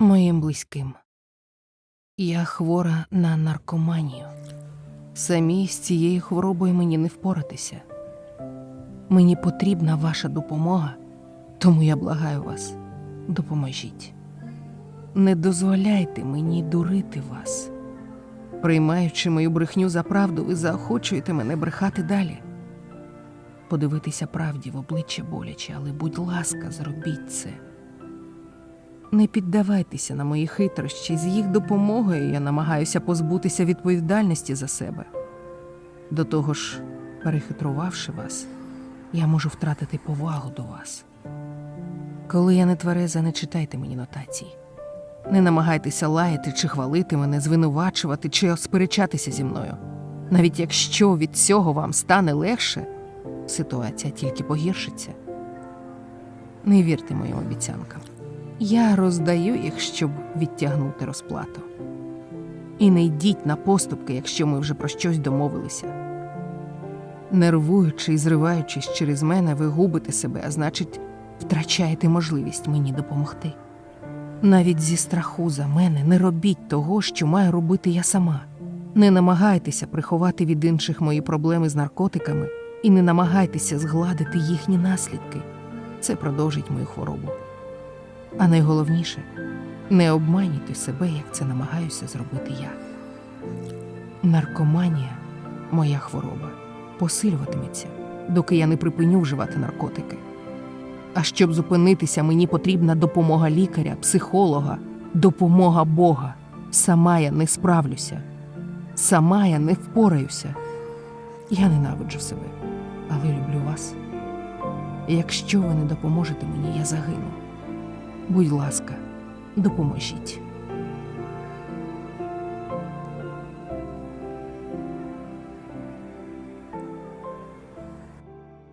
моїм близьким. Я хвора на наркоманію. Самі з цією хворобою мені не впоратися. Мені потрібна ваша допомога, тому я благаю вас, допоможіть. Не дозволяйте мені дурити вас. Приймаючи мою брехню за правду, ви заохочуєте мене брехати далі. Подивитися правді в обличчя боляче, але будь ласка, зробіть це. Не піддавайтеся на мої хитрощі. З їх допомогою я намагаюся позбутися відповідальності за себе. До того ж, перехитрувавши вас, я можу втратити повагу до вас. Коли я не твереза, не читайте мені нотацій. Не намагайтеся лаяти чи хвалити мене, звинувачувати чи сперечатися зі мною. Навіть якщо від цього вам стане легше, ситуація тільки погіршиться. Не вірте моїм обіцянкам. Я роздаю їх, щоб відтягнути розплату. І не йдіть на поступки, якщо ми вже про щось домовилися. Нервуючи і зриваючись через мене, ви губите себе, а значить, втрачаєте можливість мені допомогти. Навіть зі страху за мене не робіть того, що маю робити я сама. Не намагайтеся приховати від інших мої проблеми з наркотиками і не намагайтеся згладити їхні наслідки. Це продовжить мою хворобу. А найголовніше, не обманюйте себе, як це намагаюся зробити я. Наркоманія, моя хвороба, посилюватиметься, доки я не припиню вживати наркотики. А щоб зупинитися, мені потрібна допомога лікаря, психолога, допомога Бога. Сама я не справлюся, сама я не впораюся. Я ненавиджу себе, але люблю вас. Якщо ви не допоможете мені, я загину. Будь ласка, допоможіть.